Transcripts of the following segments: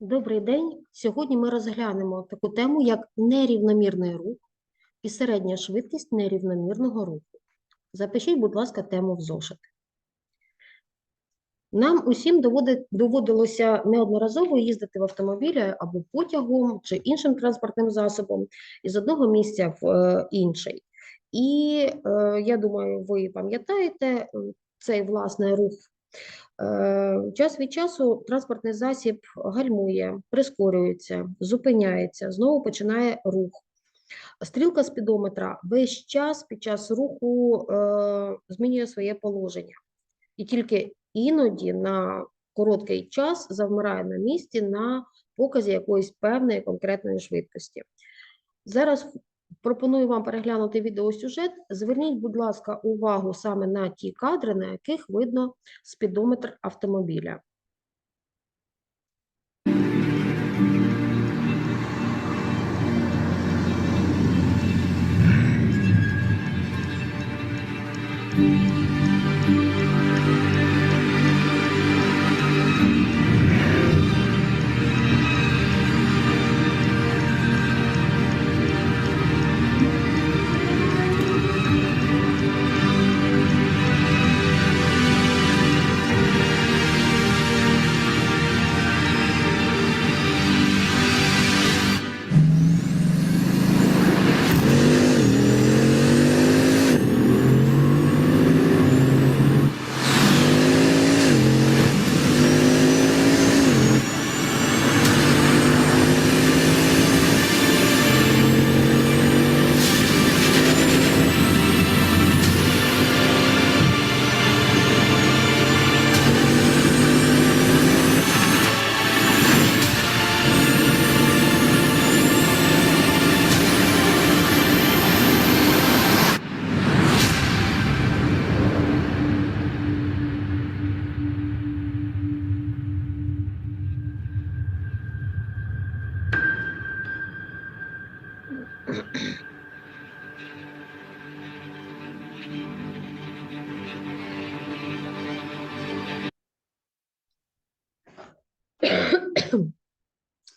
Добрий день. Сьогодні ми розглянемо таку тему, як нерівномірний рух і середня швидкість нерівномірного руху. Запишіть, будь ласка, тему в зошит. Нам усім доводилося неодноразово їздити в автомобілі або потягом чи іншим транспортним засобом із одного місця в е, інший. І е, я думаю, ви пам'ятаєте цей власний рух Час від часу транспортний засіб гальмує, прискорюється, зупиняється, знову починає рух. Стрілка спідометра весь час під час руху е, змінює своє положення. І тільки іноді на короткий час завмирає на місці на показі якоїсь певної конкретної швидкості. Зараз пропоную вам переглянути відеосюжет. Зверніть, будь ласка, увагу саме на ті кадри, на яких видно спідометр автомобіля.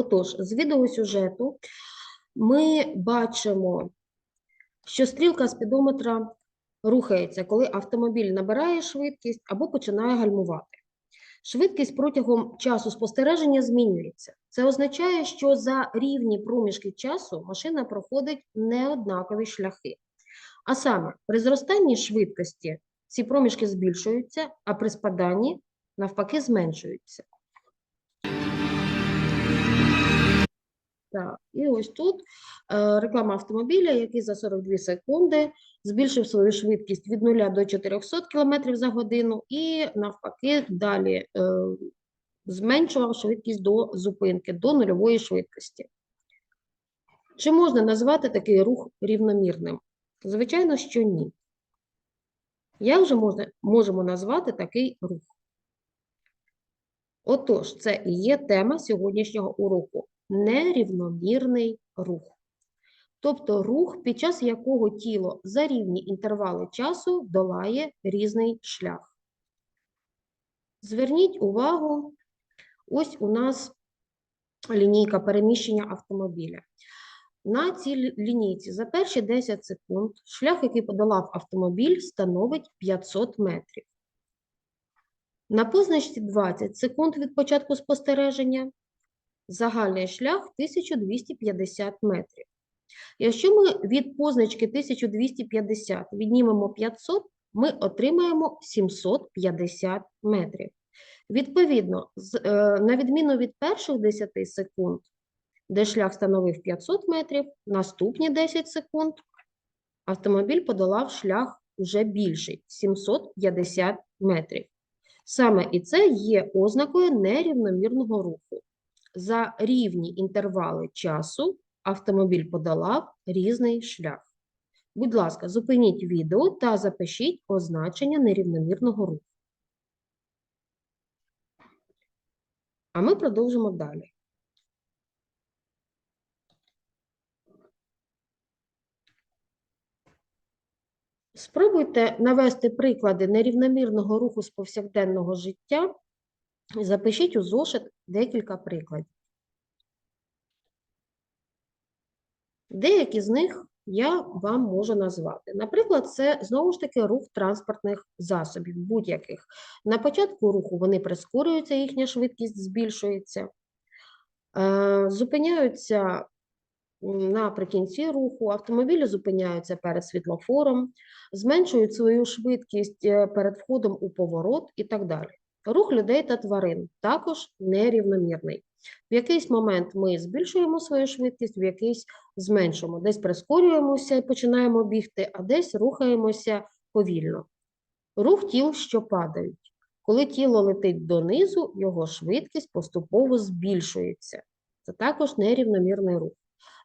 Отож, з відеосюжету ми бачимо, що стрілка спідометра рухається, коли автомобіль набирає швидкість або починає гальмувати. Швидкість протягом часу спостереження змінюється. Це означає, що за рівні проміжки часу машина проходить неоднакові шляхи. А саме, при зростанні швидкості ці проміжки збільшуються, а при спаданні навпаки зменшуються. Так, і ось тут е, реклама автомобіля, який за 42 секунди збільшив свою швидкість від 0 до 400 км за годину і навпаки далі е, зменшував швидкість до зупинки, до нульової швидкості. Чи можна назвати такий рух рівномірним? Звичайно, що ні. Як же можна, можемо назвати такий рух? Отож, це і є тема сьогоднішнього уроку нерівномірний рух. Тобто рух, під час якого тіло за рівні інтервали часу долає різний шлях. Зверніть увагу, ось у нас лінійка переміщення автомобіля. На цій лінійці за перші 10 секунд шлях, який подолав автомобіль, становить 500 метрів. На позначці 20 секунд від початку спостереження загальний шлях 1250 метрів. Якщо ми від позначки 1250 віднімемо 500, ми отримаємо 750 метрів. Відповідно, е, на відміну від перших 10 секунд, де шлях становив 500 метрів, наступні 10 секунд автомобіль подолав шлях вже більший 750 метрів. Саме і це є ознакою нерівномірного руху. За рівні інтервали часу автомобіль подолав різний шлях. Будь ласка, зупиніть відео та запишіть означення нерівномірного руху. А ми продовжимо далі. Спробуйте навести приклади нерівномірного руху з повсякденного життя Запишіть у зошит декілька прикладів. Деякі з них я вам можу назвати. Наприклад, це знову ж таки рух транспортних засобів, будь-яких. На початку руху вони прискорюються, їхня швидкість збільшується, е, зупиняються наприкінці руху, автомобілі зупиняються перед світлофором, зменшують свою швидкість е, перед входом у поворот і так далі. Рух людей та тварин також нерівномірний. В якийсь момент ми збільшуємо свою швидкість, в якийсь зменшуємо. Десь прискорюємося і починаємо бігти, а десь рухаємося повільно. Рух тіл, що падають. Коли тіло летить донизу, його швидкість поступово збільшується. Це також нерівномірний рух.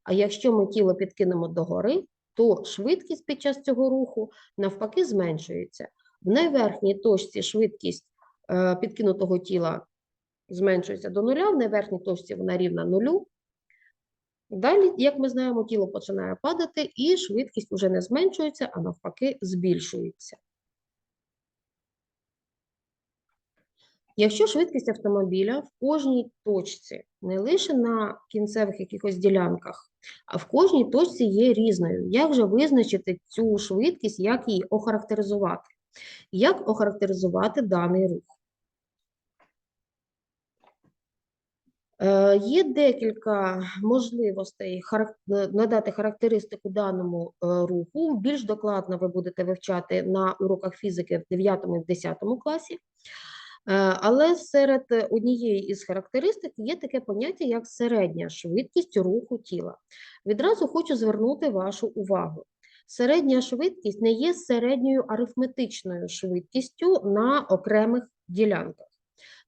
А якщо ми тіло підкинемо догори, то швидкість під час цього руху навпаки зменшується. В найверхній точці швидкість підкинутого тіла зменшується до нуля, в найверхній точці вона рівна нулю. Далі, як ми знаємо, тіло починає падати, і швидкість вже не зменшується, а навпаки збільшується. Якщо швидкість автомобіля в кожній точці, не лише на кінцевих якихось ділянках, а в кожній точці є різною, як же визначити цю швидкість, як її охарактеризувати? Як охарактеризувати даний рух? Е, Є декілька можливостей е, надати характеристику даному е, руху. Більш докладно ви будете вивчати на уроках фізики в 9 і в 10 класі. Е, Але серед е, однієї із характеристик є таке поняття, як середня швидкість руху тіла. Відразу хочу звернути вашу увагу. Середня швидкість не є середньою арифметичною швидкістю на окремих ділянках.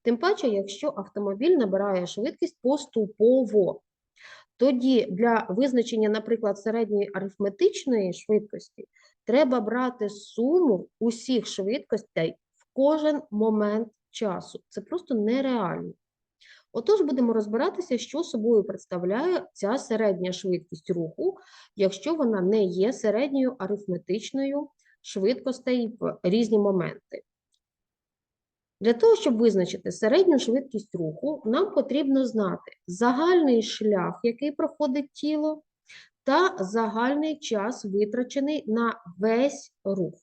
Тим паче, якщо автомобіль набирає швидкість поступово, тоді для визначення, наприклад, середньої арифметичної швидкості треба брати суму усіх швидкостей в кожен момент часу. Це просто нереально. Отож, будемо розбиратися, що собою представляє ця середня швидкість руху, якщо вона не є середньою арифметичною швидкостей в різні моменти. Для того, щоб визначити середню швидкість руху, нам потрібно знати загальний шлях, який проходить тіло, та загальний час, витрачений на весь рух.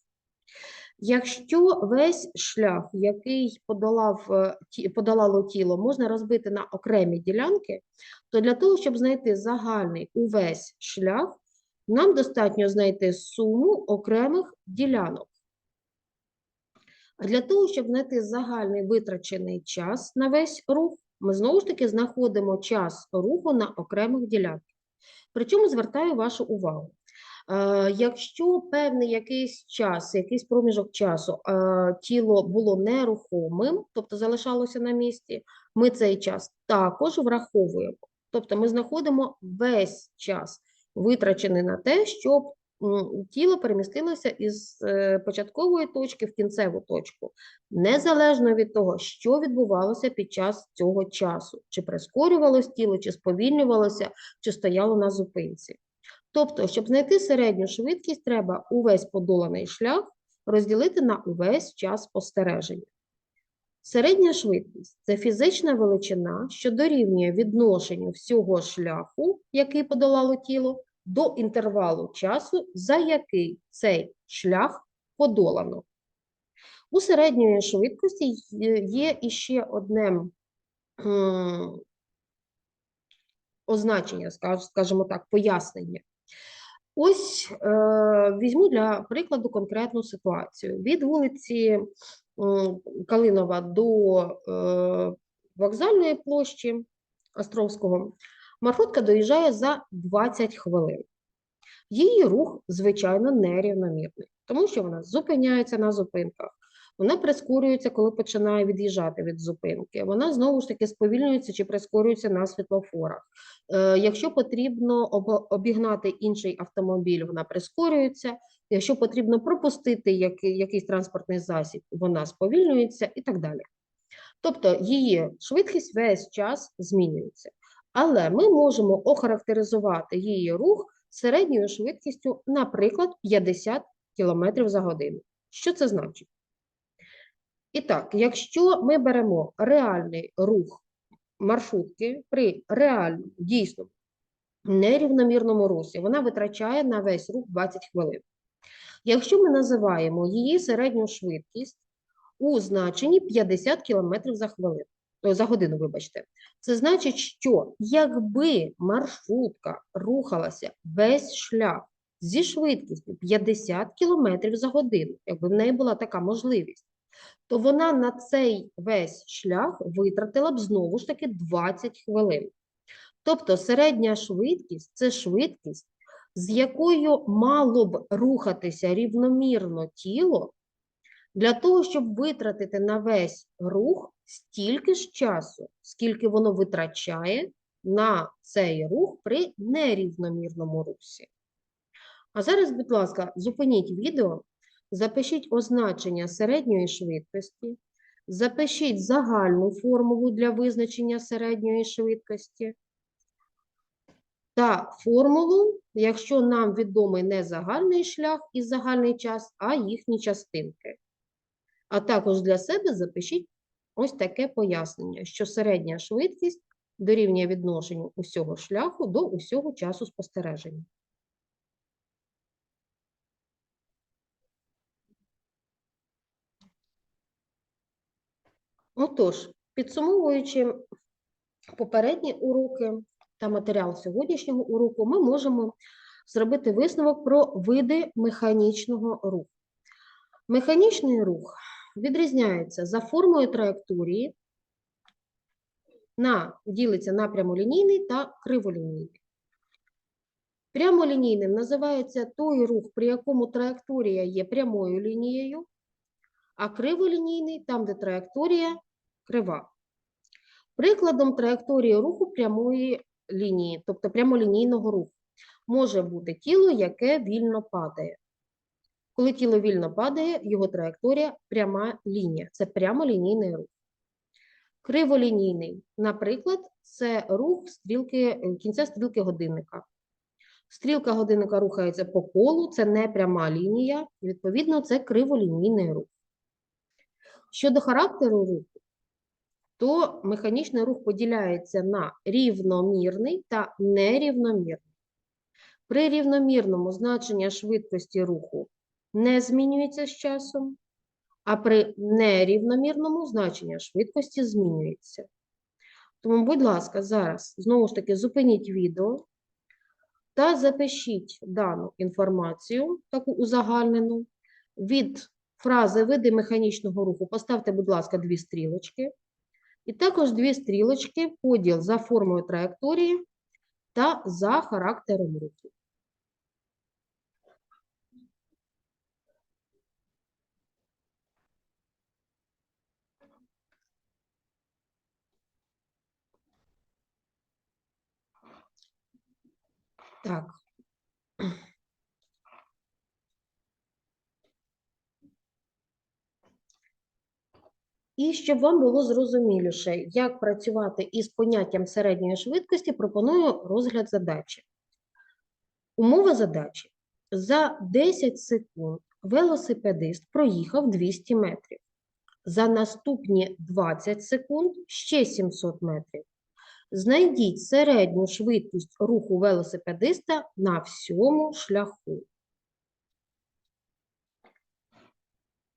Якщо весь шлях, який подолав, е, подолало тіло, можна розбити на окремі ділянки, то для того, щоб знайти загальний увесь шлях, нам достатньо знайти суму окремих ділянок. Для того, щоб знайти загальний витрачений час на весь рух, ми знову ж таки знаходимо час руху на окремих ділянках. Причому звертаю вашу увагу. Е, Якщо певний якийсь час, якийсь проміжок часу е, тіло було нерухомим, тобто залишалося на місці, ми цей час також враховуємо. Тобто ми знаходимо весь час, витрачений на те, щоб тіло перемістилося із е, початкової точки в кінцеву точку, незалежно від того, що відбувалося під час цього часу, чи прискорювалось тіло, чи сповільнювалося, чи стояло на зупинці. Тобто, щоб знайти середню швидкість, треба увесь подоланий шлях розділити на увесь час спостереження. Середня швидкість це фізична величина, що дорівнює відношенню всього шляху, який подолало тіло, до інтервалу часу, за який цей шлях подолано. У середньої швидкості є- іще одне означення, скажімо так, пояснення. Ось е, візьму для прикладу конкретну ситуацію. Від вулиці Калинова до е, вокзальної площі Островського маршрутка доїжджає за 20 хвилин. Її рух, звичайно, нерівномірний, тому що вона зупиняється на зупинках, вона прискорюється, коли починає від'їжджати від зупинки. Вона знову ж таки сповільнюється чи прискорюється на світлофорах. Е, Якщо потрібно об- обігнати інший автомобіль, вона прискорюється. Якщо потрібно пропустити який- якийсь транспортний засіб, вона сповільнюється і так далі. Тобто її швидкість весь час змінюється. Але ми можемо охарактеризувати її рух середньою швидкістю, наприклад, 50 км за годину. Що це значить? І так, якщо ми беремо реальний рух маршрутки при реальному, дійсно нерівномірному русі, вона витрачає на весь рух 20 хвилин. Якщо ми називаємо її середню швидкість у значенні 50 км за хвилину, за годину, вибачте, це значить, що якби маршрутка рухалася весь шлях зі швидкістю 50 км за годину, якби в неї була така можливість, то вона на цей весь шлях витратила б знову ж таки 20 хвилин. Тобто середня швидкість це швидкість, з якою мало б рухатися рівномірно тіло для того, щоб витратити на весь рух стільки ж часу, скільки воно витрачає на цей рух при нерівномірному русі. А зараз, будь ласка, зупиніть відео, запишіть означення середньої швидкості, запишіть загальну формулу для визначення середньої швидкості та формулу, якщо нам відомий не загальний шлях і загальний час, а їхні частинки. А також для себе запишіть ось таке пояснення, що середня швидкість дорівнює відношенню усього шляху до усього часу спостереження. Отож, підсумовуючи попередні уроки та матеріал сьогоднішнього уроку, ми можемо зробити висновок про види механічного руху. Механічний рух відрізняється за формою траєкторії, на, ділиться на прямолінійний та криволінійний. Прямолінійним називається той рух, при якому траєкторія є прямою лінією, а криволінійний там, де траєкторія крива. Прикладом траєкторії руху прямої лінії, тобто прямолінійного руху, може бути тіло, яке вільно падає. Коли тіло вільно падає, його траєкторія пряма лінія. Це прямолінійний рух. Криволінійний, наприклад, це рух стрілки, кінця стрілки годинника. Стрілка годинника рухається по колу, це не пряма лінія, відповідно, це криволінійний рух. Щодо характеру руху, то механічний рух поділяється на рівномірний та нерівномірний. При рівномірному значення швидкості руху не змінюється з часом, а при нерівномірному значення швидкості змінюється. Тому, будь ласка, зараз знову ж таки зупиніть відео та запишіть дану інформацію, таку узагальнену, від фрази види механічного руху поставте, будь ласка, дві стрілочки. І також дві стрілочки, поділ за формою траєкторії та за характером руху. Так. І щоб вам було зрозуміліше, як працювати із поняттям середньої швидкості, пропоную розгляд задачі. Умова задачі. За 10 секунд велосипедист проїхав 200 метрів. За наступні 20 секунд ще 700 метрів. Знайдіть середню швидкість руху велосипедиста на всьому шляху.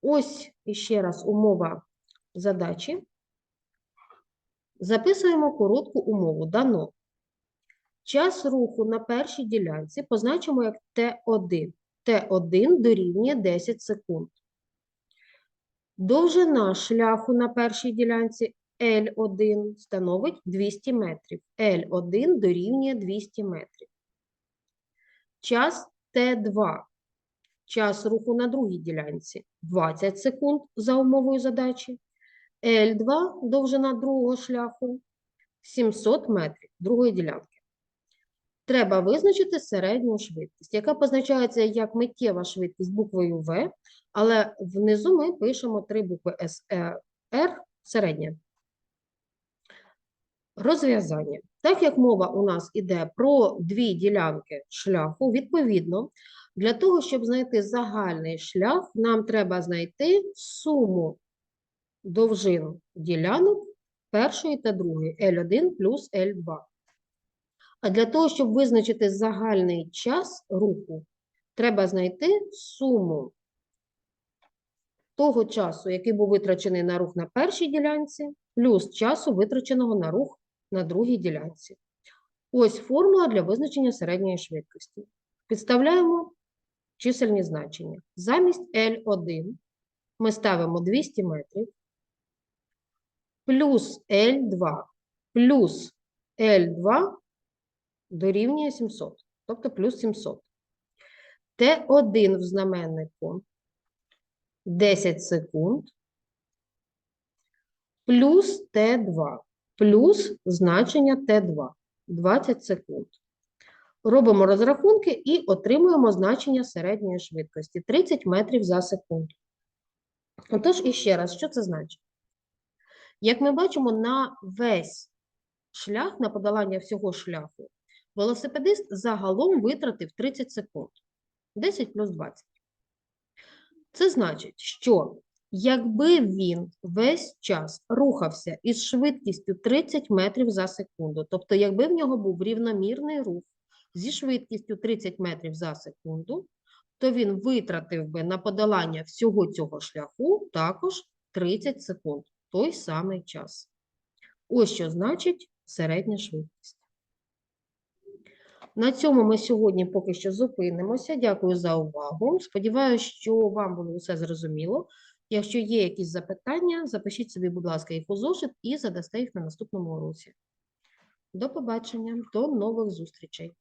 Ось іще раз умова задачі. Записуємо коротку умову. Дано. Час руху на першій ділянці позначимо як Т1. Т1 дорівнює 10 секунд. Довжина шляху на першій ділянці L1 становить 200 метрів. L1 дорівнює 200 метрів. Час Т2. Час руху на другій ділянці 20 секунд за умовою задачі. L2 довжина другого шляху 700 метрів другої ділянки. Треба визначити середню швидкість, яка позначається як миттєва швидкість буквою В, але внизу ми пишемо три букви С, Е, середня. Розв'язання. Так як мова у нас іде про дві ділянки шляху, відповідно, для того, щоб знайти загальний шлях, нам треба знайти суму довжин ділянок першої та другої L1 плюс L2. А для того, щоб визначити загальний час руху, треба знайти суму того часу, який був витрачений на рух на першій ділянці, плюс часу, витраченого на рух на другій ділянці. Ось формула для визначення середньої швидкості. Підставляємо чисельні значення. Замість L1 ми ставимо 200 метрів, плюс L2, плюс L2 дорівнює 700, тобто плюс 700. Т1 в знаменнику 10 секунд, плюс Т2, плюс значення Т2 20 секунд. Робимо розрахунки і отримуємо значення середньої швидкості 30 метрів за секунду. Отож, іще раз, що це значить? Як ми бачимо, на весь шлях, на подолання всього шляху, велосипедист загалом витратив 30 секунд. 10 плюс 20. Це значить, що якби він весь час рухався із швидкістю 30 метрів за секунду, тобто якби в нього був рівномірний рух зі швидкістю 30 метрів за секунду, то він витратив би на подолання всього цього шляху також 30 секунд, той самий час. Ось що значить середня швидкість. На цьому ми сьогодні поки що зупинимося. Дякую за увагу. Сподіваюся, що вам було все зрозуміло. Якщо є якісь запитання, запишіть собі, будь ласка, їх у зошит і задасте їх на наступному уроці. До побачення, до нових зустрічей.